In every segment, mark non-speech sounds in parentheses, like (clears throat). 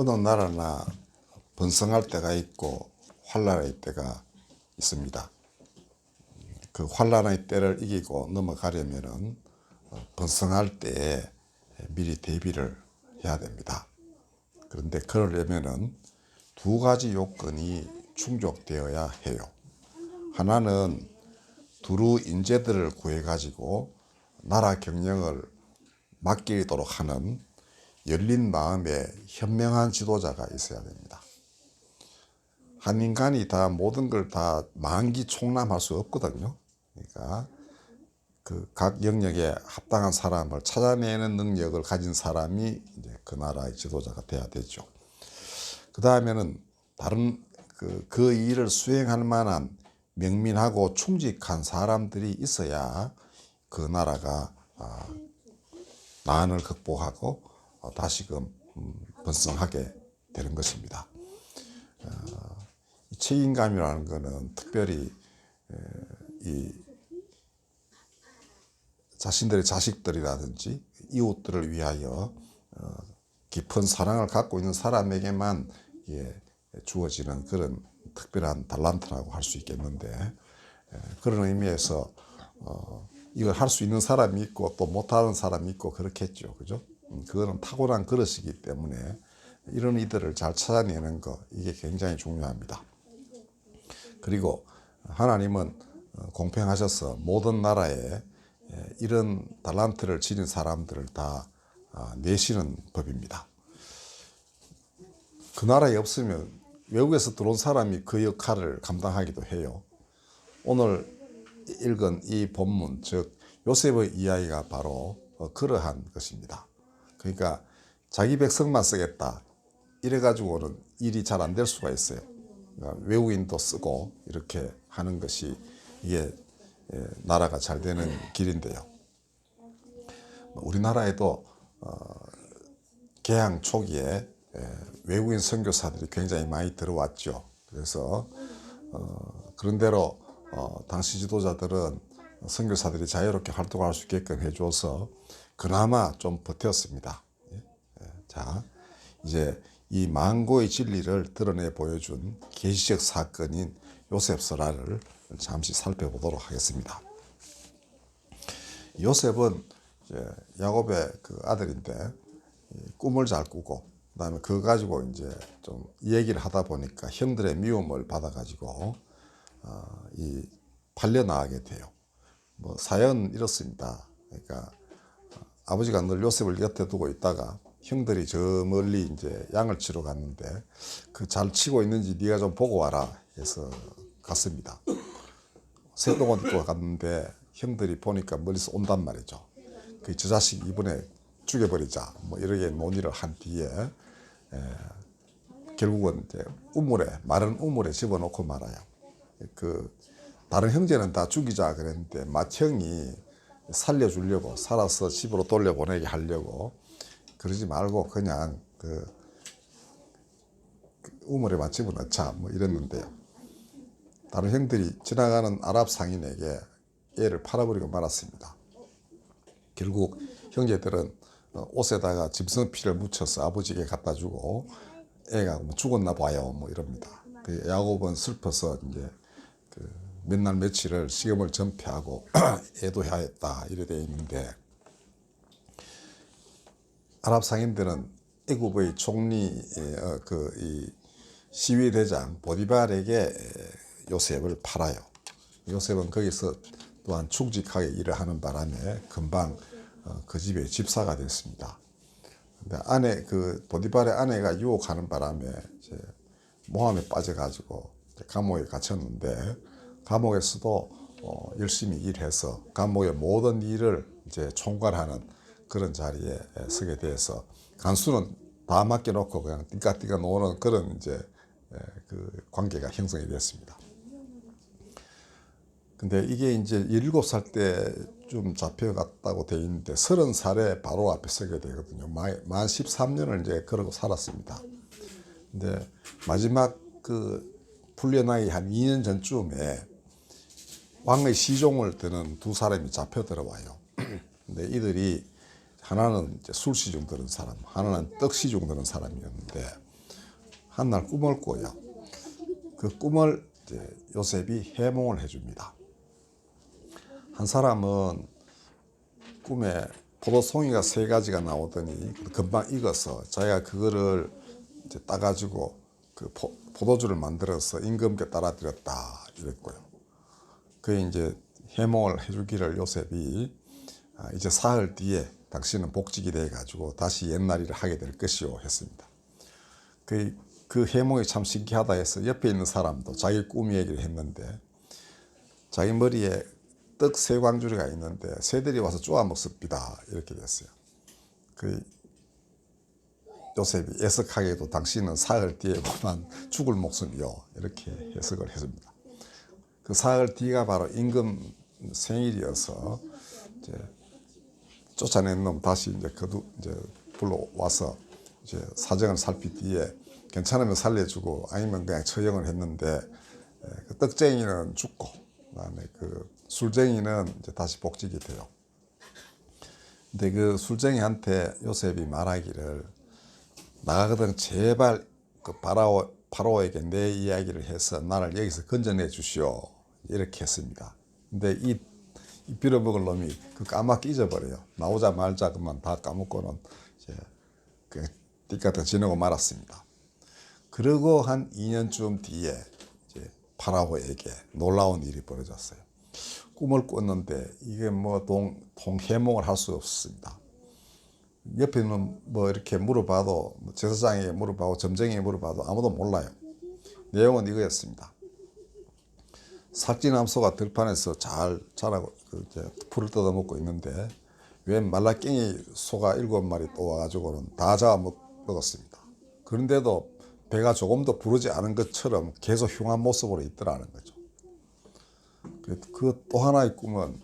어느 나라나 번성할 때가 있고 환란의 때가 있습니다. 그 환란의 때를 이기고 넘어가려면은 어, 번성할 때에 미리 대비를 해야 됩니다. 그런데 그러려면은 두 가지 요건이 충족되어야 해요. 하나는 두루 인재들을 구해 가지고 나라 경영을 맡기도록 하는 열린 마음의 현명한 지도자가 있어야 됩니다. 한 인간이 다 모든 걸 다 만기 총남할 수 없거든요. 그러니까 그 각 영역에 합당한 사람을 찾아내는 능력을 가진 사람이 이제 그 나라의 지도자가 돼야 되죠. 그 다음에는 다른 그, 그 일을 수행할 만한 명민하고 충직한 사람들이 있어야 그 나라가 아, 난을 극복하고 어, 다시금 음, 번성하게 되는 것입니다. 어, 이 책임감이라는 것은 특별히 에, 이 자신들의 자식들이라든지 이웃들을 위하여 어, 깊은 사랑을 갖고 있는 사람에게만 예, 주어지는 그런 특별한 달란트라고 할 수 있겠는데 에, 그런 의미에서 어, 이걸 할 수 있는 사람이 있고 또 못하는 사람이 있고 그렇겠죠, 그죠? 음, 그거는 타고난 그릇이기 때문에 이런 이들을 잘 찾아내는 거 이게 굉장히 중요합니다. 그리고 하나님은 어, 공평하셔서 모든 나라에 에, 이런 달란트를 지닌 사람들을 다 아, 내시는 법입니다. 그 나라에 없으면 외국에서 들어온 사람이 그 역할을 감당하기도 해요. 오늘 읽은 이 본문, 즉 요셉의 이야기가 바로 어, 그러한 것입니다. 그러니까 자기 백성만 쓰겠다 이래 가지고는 일이 잘 안 될 수가 있어요. 그러니까 외국인도 쓰고 이렇게 하는 것이 이게 예, 나라가 잘 되는 길인데요. 우리나라에도 어, 개항 초기에 예, 외국인 선교사들이 굉장히 많이 들어왔죠. 그래서 어, 그런대로 어, 당시 지도자들은 선교사들이 자유롭게 활동할 수 있게끔 해줘서 그나마 좀 버텼습니다. 예, 예. 자, 이제 이 망고의 진리를 드러내 보여준 계시적 사건인 요셉 설화를 잠시 살펴보도록 하겠습니다. 요셉은 야곱의 그 아들인데 이 꿈을 잘 꾸고 그다음에 그거 가지고 이제 좀 얘기를 하다 보니까 형들의 미움을 받아가지고 어, 이 팔려 나가게 돼요. 뭐 사연 이렇습니다. 그러니까 어, 아버지가 늘 요셉을 곁에 두고 있다가 형들이 저 멀리 이제 양을 치러 갔는데 그 잘 치고 있는지 네가 좀 보고 와라 해서 갔습니다. 새똥옷 입고 갔는데 형들이 보니까 멀리서 온단 말이죠. 그 저 자식 이번에 죽여버리자 뭐 이렇게 논의를 한 뒤에 에, 결국은 이제 우물에 마른 우물에 집어넣고 말아요. 그 다른 형제는 다 죽이자 그랬는데 맏형이 살려주려고 살아서 집으로 돌려보내게 하려고 그러지 말고 그냥 그, 그 우물에만 집어넣자 뭐 이랬는데요. 다른 형들이 지나가는 아랍 상인에게 애를 팔아버리고 말았습니다. 결국 형제들은 어, 옷에다가 짐승피를 묻혀서 아버지에게 갖다 주고 애가 뭐 죽었나 봐요 뭐 이럽니다. 그 야곱은 슬퍼서 이제 그 몇 날 며칠을 시험을 전폐하고 (clears throat) 애도하였다 이래 돼 있는데 아랍 상인들은 애굽의 총리 어, 그이 시위 대장 보디발에게 요셉을 팔아요. 요셉은 거기서 또한 충직하게 일을 하는 바람에 금방 어, 그 집의 집사가 됐습니다. 근데 아내 그 보디발의 아내가 유혹하는 바람에 이제 모함에 빠져가지고 감옥에 갇혔는데 감옥에서도 어, 열심히 일해서 감옥의 모든 일을 이제 총괄하는 그런 자리에 서게 돼서 간수는 다 맡겨놓고 그냥 띵까띵까 노는 그런 이제 그 관계가 형성이 됐습니다. 근데 이게 이제 17살 때 좀 잡혀갔다고 돼 있는데 30살에 바로 앞에 서게 되거든요. 만 13년을 이제 그러고 살았습니다. 근데 마지막 그 풀려나기 한 2년 전쯤에 왕의 시종을 드는 두 사람이 잡혀 들어와요. 근데 이들이 하나는 술 시중 드는 사람, 하나는 떡 시중 드는 사람이었는데 한 날 꿈을 꿔요. 그 꿈을 요셉이 해몽을 해줍니다. 한 사람은 꿈에 포도송이가 세 가지가 나오더니 금방 익어서 자기가 그거를 따가지고 그 포, 포도주를 만들어서 임금께 따라드렸다 이랬고요. 그 이제 해몽을 해주기를 요셉이 아, 이제 사흘 뒤에 당신은 복직이 돼 가지고 다시 옛날 일을 하게 될 것이요 했습니다. 그, 그 해몽이 참 신기하다 해서 옆에 있는 사람도 자기 꿈 얘기를 했는데 자기 머리에 떡 세 광주리가 있는데 새들이 와서 쪼아 먹습니다 이렇게 됐어요. 그 요셉이 애석하게도 당신은 사흘 뒤에 보면 죽을 목숨이요 이렇게 해석을 했습니다. 그 사흘 뒤가 바로 임금 생일이어서 이제 쫓아낸 놈 다시 이제 거두 이제 불러와서 이제 사정을 살피 뒤에 괜찮으면 살려주고 아니면 그냥 처형을 했는데 에, 그 떡쟁이는 죽고 그다음에 그 술쟁이는 이제 다시 복직이 돼요. 근데 그 술쟁이한테 요셉이 말하기를 나가거든 제발 그 파라오 파라오에게 내 이야기를 해서 나를 여기서 건져내 주시오 이렇게 했습니다. 근데 이, 이 빌어먹을 놈이 그 까맣게 잊어버려요. 나오자 말자 그만 다 까먹고는 이제 그냥 띠까다 지내고 말았습니다. 그리고 한 2년쯤 뒤에 이제 파라오에게 놀라운 일이 벌어졌어요. 꿈을 꿨는데 이게 뭐 동, 동해몽을 할 수 없습니다. 옆에는 뭐 이렇게 물어봐도 뭐 제사장에게 물어봐도 점쟁이에게 물어봐도 아무도 몰라요. 내용은 이거였습니다. 살찐암소가 들판에서 잘 자라고 그 이제 풀을 뜯어먹고 있는데 웬 말라깽이 소가 일곱 마리 또 와가지고는 다 잡아 먹- 먹었습니다. 그런데도 배가 조금도 부르지 않은 것처럼 계속 흉한 모습으로 있더라는 거죠. 그 또 하나의 꿈은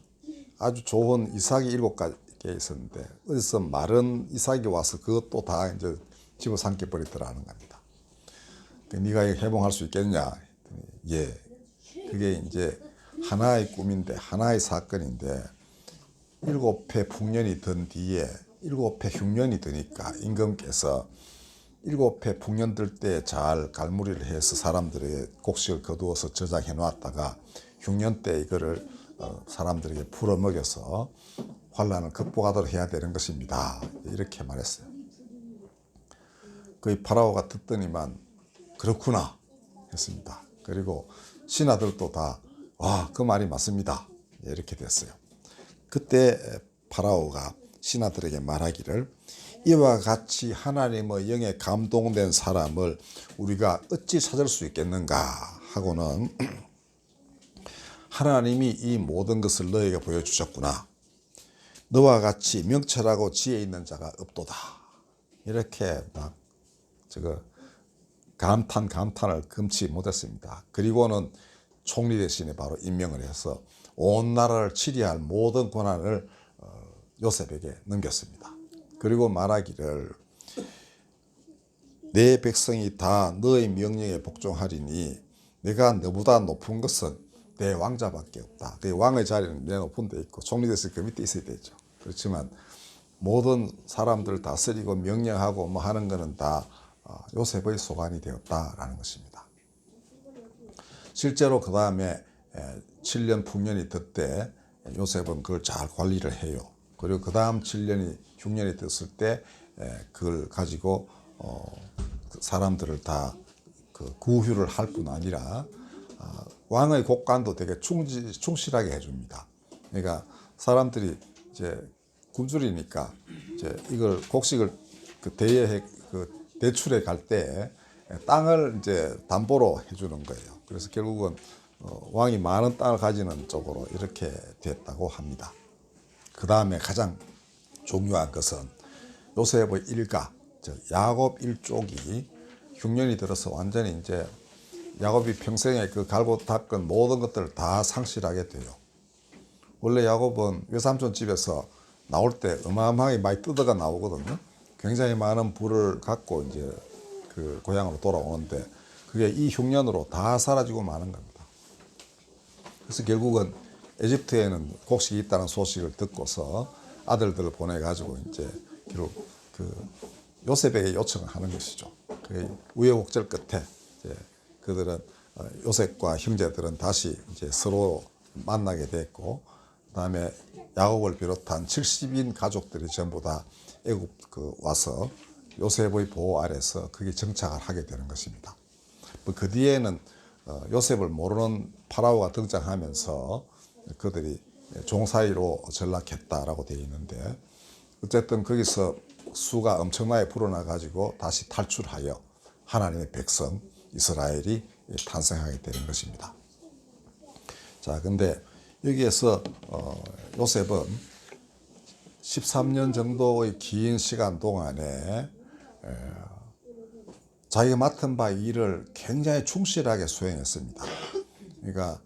아주 좋은 이삭이 일곱 가지 있었는데 어디서 마른 이삭이 와서 그것도 다 이제 집어삼켜 버리더라는 겁니다. 그 네가 해몽할 수 있겠냐? 예. 그게 이제 하나의 꿈인데 하나의 사건인데 일곱 해 풍년이 든 뒤에 일곱 해 흉년이 드니까 임금께서 일곱 해 풍년 들 때 잘 갈무리를 해서 사람들에게 곡식을 거두어서 저장해 놨다가 흉년 때 이거를 어, 사람들에게 풀어 먹여서 환란을 극복하도록 해야 되는 것입니다. 이렇게 말했어요. 그 파라오가 듣더니만 그렇구나 했습니다. 그리고 신하들도 다 와, 그 말이 맞습니다. 이렇게 됐어요. 그때 파라오가 신하들에게 말하기를 이와 같이 하나님의 영에 감동된 사람을 우리가 어찌 찾을 수 있겠는가 하고는 (clears throat) 하나님이 이 모든 것을 너에게 보여주셨구나. 너와 같이 명철하고 지혜 있는 자가 없도다. 이렇게 막 저거 감탄 감탄을 금치 못했습니다. 그리고는 총리 대신에 바로 임명을 해서 온 나라를 치리할 모든 권한을 어, 요셉에게 넘겼습니다. 그리고 말하기를 내 백성이 다 너의 명령에 복종하리니 내가 너보다 높은 것은 내 왕자밖에 없다. 그 왕의 자리는 내 높은 데 있고 총리 대신 그 밑에 있어야 되죠. 그렇지만 모든 사람들 다스리고 명령하고 뭐 하는 거는 다 어, 요셉의 소관이 되었다라는 것입니다. 실제로 그 다음에 7년 풍년이 됐때 요셉은 그걸 잘 관리를 해요. 그리고 그 다음 7년이 흉년이 됐을 때 에, 그걸 가지고 어, 그 사람들을 다그 구휴를 할뿐 아니라 아, 왕의 곡간도 되게 충실하게 해줍니다. 그러니까 사람들이 이제 굶주리니까 이제 이걸 곡식을 그 대여해 그 대출해 갈때 땅을 이제 담보로 해주는 거예요. 그래서 결국은 어, 왕이 많은 땅을 가지는 쪽으로 이렇게 됐다고 합니다. 그 다음에 가장 중요한 것은 요셉의 일가, 즉 야곱 일족이 흉년이 들어서 완전히 이제 야곱이 평생에 그 갈고 닦은 모든 것들을 다 상실하게 돼요. 원래 야곱은 외삼촌 집에서 나올 때 어마어마하게 많이 뜯어가 나오거든요. 굉장히 많은 부를 갖고 이제 그 고향으로 돌아오는데 그게 이 흉년으로 다 사라지고 마는 겁니다. 그래서 결국은 에집트에는 곡식이 있다는 소식을 듣고서 아들들을 보내 가지고 이제 결국 그 요셉에게 요청을 하는 것이죠. 그 우여곡절 끝에 이제 그들은 어, 요셉과 형제들은 다시 이제 서로 만나게 됐고 그다음에 야곱을 비롯한 70인 가족들이 전부 다 애굽 그 와서 요셉의 보호 아래서 거기 정착을 하게 되는 것입니다. 뭐그 뒤에는 어, 요셉을 모르는 파라오가 등장하면서 그들이 종사이로 전락했다라고 되어 있는데 어쨌든 거기서 수가 엄청나게 불어나 가지고 다시 탈출하여 하나님의 백성 이스라엘이 탄생하게 되는 것입니다. 자, 근데 여기에서 어, 요셉은 13년 정도의 긴 시간 동안에 자기가 맡은 바 일을 굉장히 충실하게 수행했습니다. 그러니까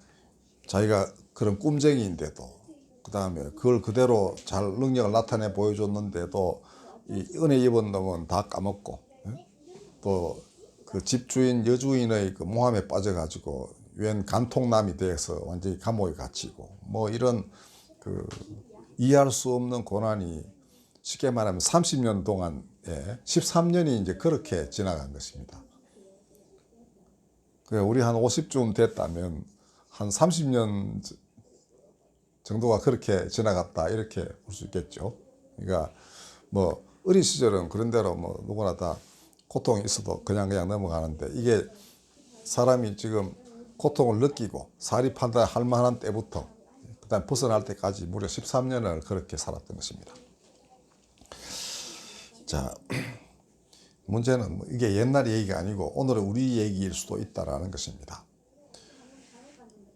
자기가 그런 꿈쟁이인데도 그 다음에 그걸 그대로 잘 능력을 나타내 보여줬는데도 이 은혜 입은 놈은 다 까먹고 또 그 집주인 여주인의 그 모함에 빠져가지고 웬 간통남이 돼서 완전히 감옥에 갇히고 뭐 이런 그 이해할 수 없는 고난이 쉽게 말하면 30년 동안에 13년이 이제 그렇게 지나간 것입니다. 그 우리 한 50쯤 됐다면 한 30년 정도가 그렇게 지나갔다 이렇게 볼 수 있겠죠. 그러니까 뭐 어린 시절은 그런 대로 뭐 누구나 다 고통이 있어도 그냥 그냥 넘어가는데 이게 사람이 지금 고통을 느끼고 사리 판단할 만한 때부터 그다음 벗어날 때까지 무려 13년을 그렇게 살았던 것입니다. 자, (clears throat) 문제는 뭐 이게 옛날 얘기가 아니고 오늘은 우리 얘기일 수도 있다라는 것입니다.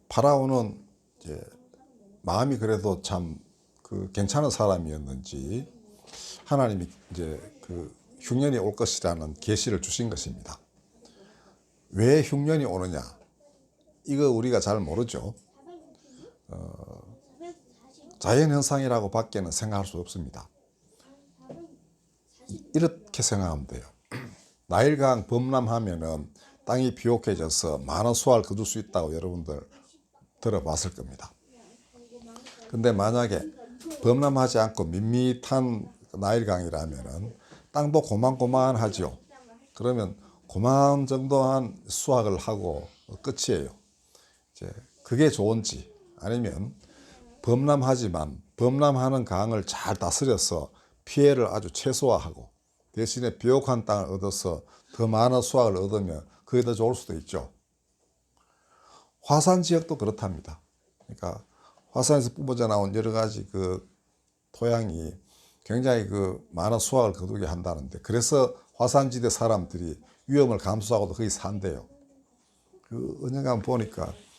파라오는 이제 마음이 그래도 참 그 괜찮은 사람이었는지 하나님이 이제 그 흉년이 올 것이라는 계시를 주신 것입니다. 왜 흉년이 오느냐? 이거 우리가 잘 모르죠. 어, 자연 현상이라고 밖에는 생각할 수 없습니다. 이렇게 생각하면 돼요. 나일강 범람하면은 땅이 비옥해져서 많은 수확을 거둘 수 있다고 여러분들 들어봤을 겁니다. 근데 만약에 범람하지 않고 밋밋한 나일강이라면은 땅도 고만고만하죠. 그러면 고만 정도한 수확을 하고 끝이에요. 이제 그게 좋은지 아니면 범람하지만 범람하는 강을 잘 다스려서 피해를 아주 최소화하고 대신에 비옥한 땅을 얻어서 더 많은 수확을 얻으면 그게 더 좋을 수도 있죠. 화산 지역도 그렇답니다. 그러니까 화산에서 뿜어져 나온 여러 가지 그 토양이 굉장히 그 많은 수확을 거두게 한다는데 그래서 화산지대 사람들이 위험을 감수하고도 거기 산대요. 그 은행감 보니까 뭐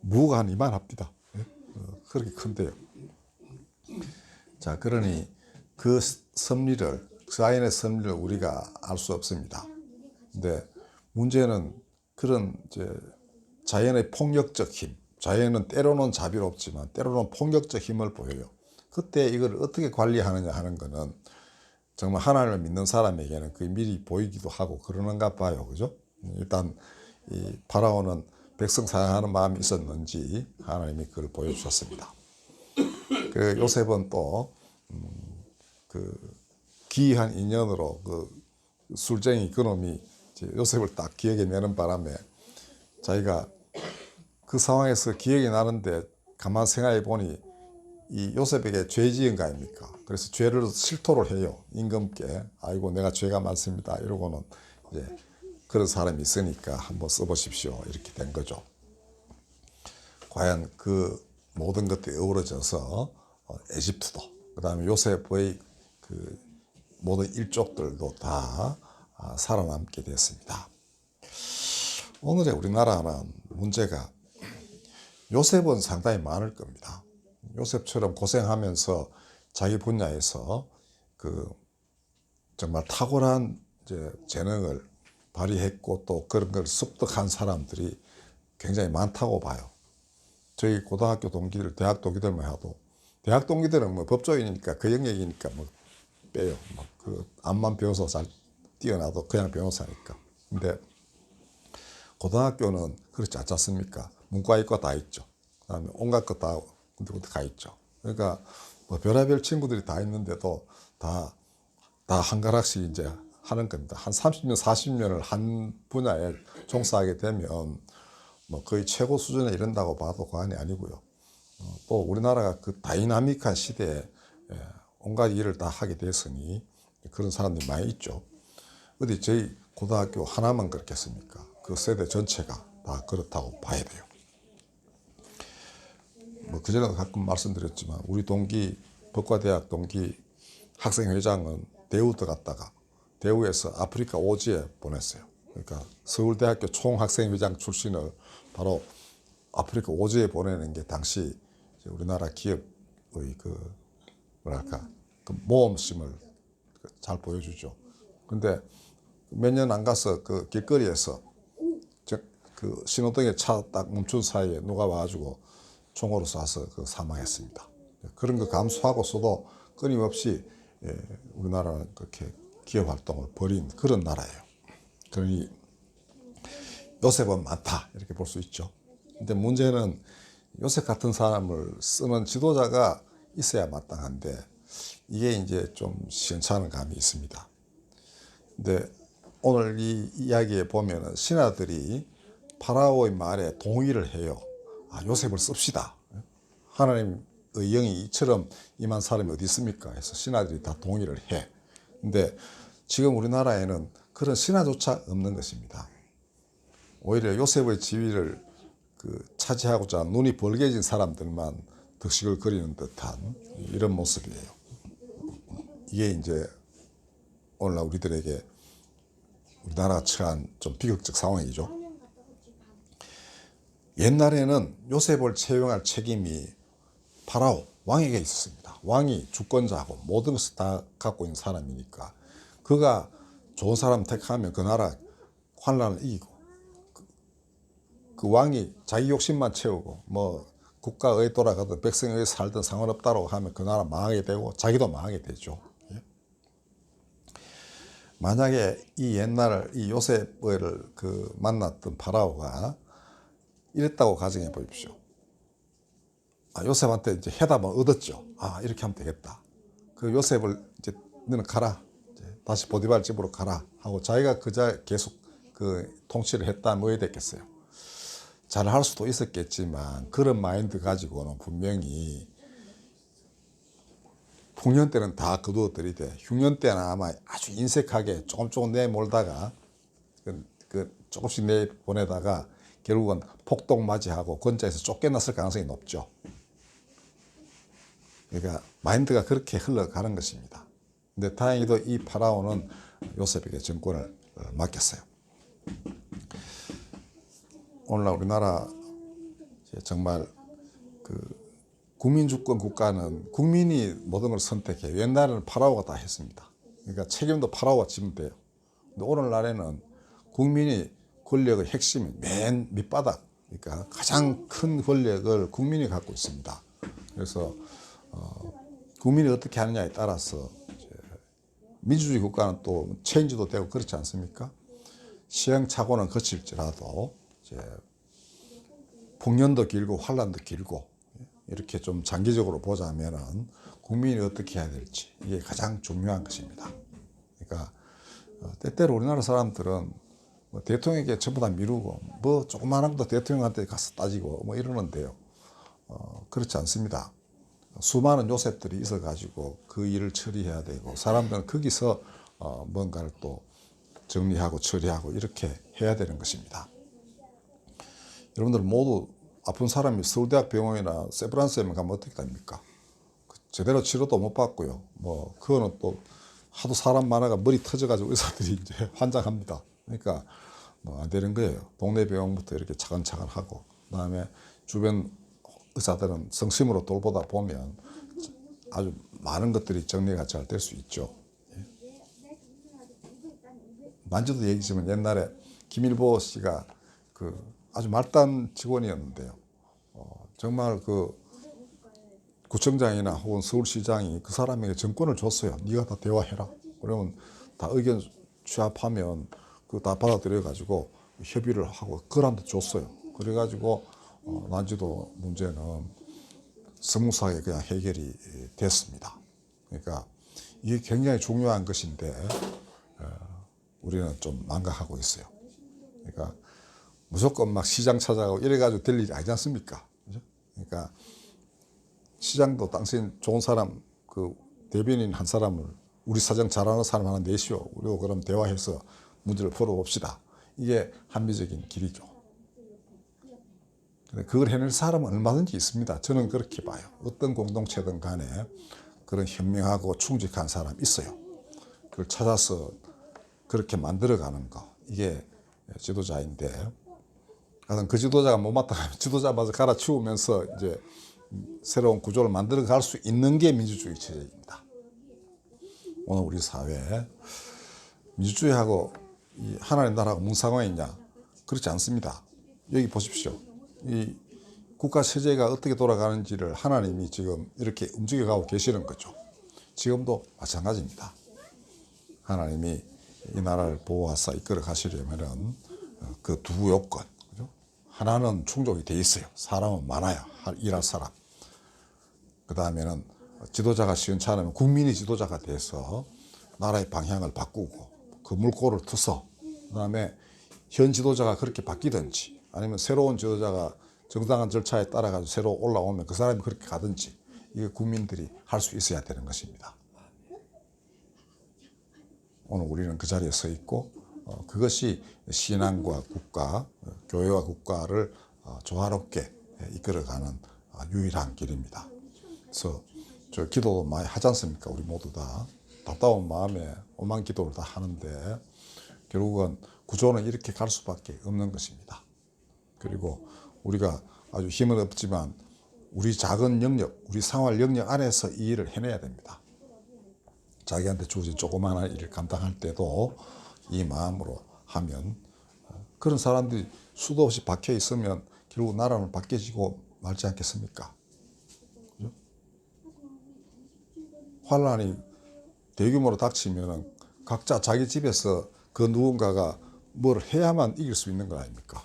무가 한 이만합니다. 예? 어, 그렇게 큰데요. 자, 그러니 그 섭리를, 자연의 섭리를 우리가 알 수 없습니다. 근데 문제는 그런 이제 자연의 폭력적 힘, 자연은 때로는 자비롭지만 때로는 폭력적 힘을 보여요. 그때 이걸 어떻게 관리하느냐 하는 거는 정말 하나님을 믿는 사람에게는 그게 미리 보이기도 하고 그러는가 봐요. 그죠? 일단 이 파라오는 백성 사랑하는 마음이 있었는지 하나님이 그걸 보여주셨습니다. 그 요셉은 또, 음, 그 기이한 인연으로 그 술쟁이 그놈이 요셉을 딱 기억에 내는 바람에 자기가 그 상황에서 기억이 나는데 가만 생각해 보니 이 요셉에게 죄 지은 거 아닙니까? 그래서 죄를 실토를 해요. 임금께. 아이고, 내가 죄가 많습니다. 이러고는 이제 그런 사람이 있으니까 한번 써보십시오. 이렇게 된 거죠. 과연 그 모든 것들이 어우러져서 어, 에집트도, 그 다음에 요셉의 그 모든 일족들도 다 아, 살아남게 됐습니다. 오늘의 우리나라는 문제가 요셉은 상당히 많을 겁니다. 요셉처럼 고생하면서 자기 분야에서 그 정말 탁월한 이제 재능을 발휘했고 또 그런 걸 습득한 사람들이 굉장히 많다고 봐요. 저희 고등학교 동기들, 대학 동기들만 해도 대학 동기들은 뭐 법조인이니까 그 영역이니까 뭐 빼요. 뭐그 암만 배워서 잘 뛰어나도 그냥 변호사니까. 근데 고등학교는 그렇지 않지 않습니까? 문과, 이과 다 있죠. 그다음에 온갖 것다 군데군데 가 있죠. 그러니까 뭐 별의별 친구들이 다 있는데도 다 다 한 가락씩 이제 하는 겁니다. 한 30년, 40년을 한 분야에 종사하게 되면 뭐 거의 최고 수준에 이른다고 봐도 과언이 아니고요. 어, 또 우리나라가 그 다이나믹한 시대에 예, 온갖 일을 다 하게 됐으니 그런 사람들이 많이 있죠. 어디 저희 고등학교 하나만 그렇겠습니까? 그 세대 전체가 다 그렇다고 봐야 돼요. 뭐 그전에도 가끔 말씀드렸지만 우리 동기 법과대학 동기 학생회장은 대우 들어갔다가 대우에서 아프리카 오지에 보냈어요. 그러니까 서울대학교 총학생회장 출신을 바로 아프리카 오지에 보내는 게 당시 우리나라 기업의 그 뭐랄까 그 모험심을 잘 보여주죠. 근데 몇 년 안 가서 그 길거리에서 저- 그 신호등에 차 딱 멈춘 사이에 누가 와가지고 총으로 쏴서 그 사망했습니다. 그런 거 감수하고서도 끊임없이 예, 우리나라는 그렇게 기업 활동을 벌인 그런 나라예요. 그러니 요셉은 많다 이렇게 볼 수 있죠. 근데 문제는 요셉 같은 사람을 쓰는 지도자가 있어야 마땅한데 이게 이제 좀 시원찮은 감이 있습니다. 근데 오늘 이 이야기에 보면은 신하들이 파라오의 말에 동의를 해요. 아, 요셉을 씁시다. 하나님의 영이 이처럼 임한 사람이 어디 있습니까? 해서 신하들이 다 동의를 해. 근데 지금 우리나라에는 그런 신하조차 없는 것입니다. 오히려 요셉의 지위를 그 차지하고자 눈이 벌게진 사람들만 덕식을 그리는 듯한 이런 모습이에요. 이게 이제 오늘날 우리들에게 우리나라가 처한 좀 비극적 상황이죠. 옛날에는 요셉을 채용할 책임이 파라오 왕에게 있었습니다. 왕이 주권자고 모든 것을 다 갖고 있는 사람이니까 그가 좋은 사람 택하면 그 나라 환란을 이기고 그, 그 왕이 자기 욕심만 채우고 뭐 국가의 돌아가든 백성의 살든 상관없다고 하면 그 나라 망하게 되고 자기도 망하게 되죠. 예? 만약에 이 옛날 이 요셉을 그 만났던 파라오가 이랬다고 가정해 보십시오. 아, 요셉한테 이제 해답을 얻었죠. 아, 이렇게 하면 되겠다. 그 요셉을 이제 너는 가라. 이제 다시 보디발 집으로 가라. 하고 자기가 그자 계속 그 통치를 했다면 뭐 해야 됐겠어요. 잘 할 수도 있었겠지만 그런 마인드 가지고는 분명히 풍년 때는 다 거두어 들이대 흉년 때는 아마 아주 인색하게 조금 조금 내몰다가 그, 그 조금씩 내 보내다가 결국은 폭동 맞이하고 건자에서 쫓겨났을 가능성이 높죠. 그러니까 마인드가 그렇게 흘러가는 것입니다. 근데 다행히도 이 파라오는 요셉에게 정권을 어, 맡겼어요. 오늘날 우리나라 정말 그 국민주권 국가는 국민이 모든 걸 선택해요. 옛날에는 파라오가 다 했습니다. 그러니까 책임도 파라오가 지면 돼요. 근데 오늘날에는 국민이 권력의 핵심이 맨 밑바닥, 그러니까 가장 큰 권력을 국민이 갖고 있습니다. 그래서 어, 국민이 어떻게 하느냐에 따라서 민주주의 국가는 또 체인지도 되고 그렇지 않습니까? 시행착오는 거칠지라도 이제 풍년도 길고 환란도 길고 이렇게 좀 장기적으로 보자면은 국민이 어떻게 해야 될지 이게 가장 중요한 것입니다. 그러니까 어, 때때로 우리나라 사람들은 뭐 대통령에게 전부 다 미루고 뭐 조그마한 것도 대통령한테 가서 따지고 뭐 이러는데요. 어, 그렇지 않습니다. 수많은 요셉들이 있어가지고 그 일을 처리해야 되고 사람들은 거기서 어, 뭔가를 또 정리하고 처리하고 이렇게 해야 되는 것입니다. 여러분들 모두 아픈 사람이 서울대학 병원이나 세브란스에만 가면 어떻게 됩니까? 그 제대로 치료도 못 받고요. 뭐 그거는 또 하도 사람 많아가 머리 터져가지고 의사들이 (laughs) 이제 환장합니다. 그러니까 뭐 안 되는 거예요. 동네 병원부터 이렇게 차근차근 하고 그다음에 주변 의사들은 성심으로 돌보다 보면 아주 많은 것들이 정리가 잘 될 수 있죠. 예. 만주도 얘기지만 옛날에 김일보 씨가 그 아주 말단 직원이었는데요. 어, 정말 그 구청장이나 혹은 서울시장이 그 사람에게 정권을 줬어요. 네가 다 대화해라. 그러면 다 의견 취합하면 그 다 받아들여 가지고 협의를 하고 그란도 줬어요. 그래 가지고 어, 난지도 문제는 스무스하게 그냥 해결이 됐습니다. 그러니까 이게 굉장히 중요한 것인데 어, 우리는 좀 망각하고 있어요. 그러니까 무조건 막 시장 찾아가고 이래가지고 될 일이 아니지 않습니까? 그러니까 시장도 당신 좋은 사람 그 대변인 한 사람을 우리 사정 잘하는 사람 하나 내시오. 우리가 그럼 대화해서 문제를 풀어봅시다. 이게 합리적인 길이죠. 그걸 해낼 사람은 얼마든지 있습니다. 저는 그렇게 봐요. 어떤 공동체든 간에 그런 현명하고 충직한 사람 있어요. 그걸 찾아서 그렇게 만들어가는 거 이게 지도자인데 하여튼 그 지도자가 못 맡아가면 지도자마저 갈아치우면서 이제 새로운 구조를 만들어 갈 수 있는 게 민주주의 체제입니다. 오늘 우리 사회에 민주주의하고 이 하나님 나라하고 무슨 상황이 있냐? 그렇지 않습니다. 여기 보십시오. 이 국가 체제가 어떻게 돌아가는지를 하나님이 지금 이렇게 움직여가고 계시는 거죠. 지금도 마찬가지입니다. 하나님이 이 나라를 보호하사 이끌어 가시려면은 그 두 요건, 그죠? 하나는 충족이 돼 있어요. 사람은 많아요. 할- 일할 사람. 그 다음에는 지도자가 시원찮으면 국민이 지도자가 돼서 나라의 방향을 바꾸고 그 물꼬를 트서 그 다음에 현 지도자가 그렇게 바뀌든지 아니면 새로운 지도자가 정당한 절차에 따라 가지고 새로 올라오면 그 사람이 그렇게 가든지 이게 국민들이 할 수 있어야 되는 것입니다. 오늘 우리는 그 자리에 서 있고 어, 그것이 신앙과 국가, 어, 교회와 국가를 어, 조화롭게 이끌어가는 어, 유일한 길입니다. 그래서 저 기도도 많이 하지 않습니까? 우리 모두 다 답답한 마음에 오만 기도를 다 하는데 결국은 구조는 이렇게 갈 수밖에 없는 것입니다. 그리고 우리가 아주 힘은 없지만 우리 작은 영역, 우리 생활 영역 안에서 이 일을 해내야 됩니다. 자기한테 주어진 조그마한 일을 감당할 때도 이 마음으로 하면 어, 그런 사람들이 수도 없이 박혀 있으면 결국 나라는 바뀌어지고 말지 않겠습니까? 그죠? 환란이 대규모로 닥치면은 각자 자기 집에서 그 누군가가 뭘 해야만 이길 수 있는 거 아닙니까?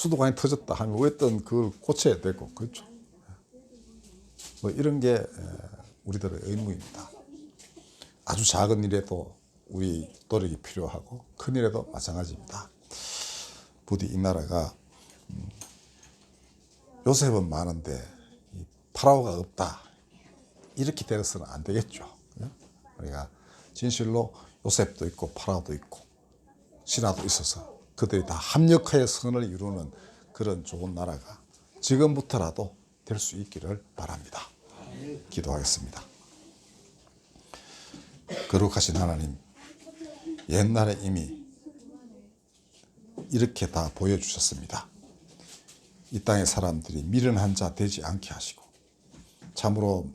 수도관이 터졌다 하면 어떤 그걸 고쳐야 되고 그렇죠. 뭐 이런 게 에, 우리들의 의무입니다. 아주 작은 일에도 우리 노력이 필요하고 큰 일에도 마찬가지입니다. 부디 이 나라가 음, 요셉은 많은데 이 파라오가 없다 이렇게 되어서는 안 되겠죠. 그죠? 우리가 진실로 요셉도 있고 파라오도 있고 신하도 있어서 그들이 다 합력하여 선을 이루는 그런 좋은 나라가 지금부터라도 될 수 있기를 바랍니다. 기도하겠습니다. 거룩하신 하나님, 옛날에 이미 이렇게 다 보여주셨습니다. 이 땅의 사람들이 미련한 자 되지 않게 하시고 참으로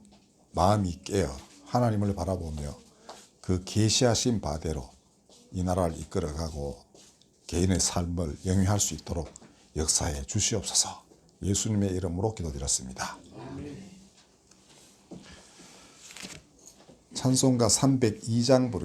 마음이 깨어 하나님을 바라보며 그 계시하신 바대로 이 나라를 이끌어가고 개인의 삶을 영위할 수 있도록 역사해 주시옵소서. 예수님의 이름으로 기도드렸습니다. 찬송가 302장 부르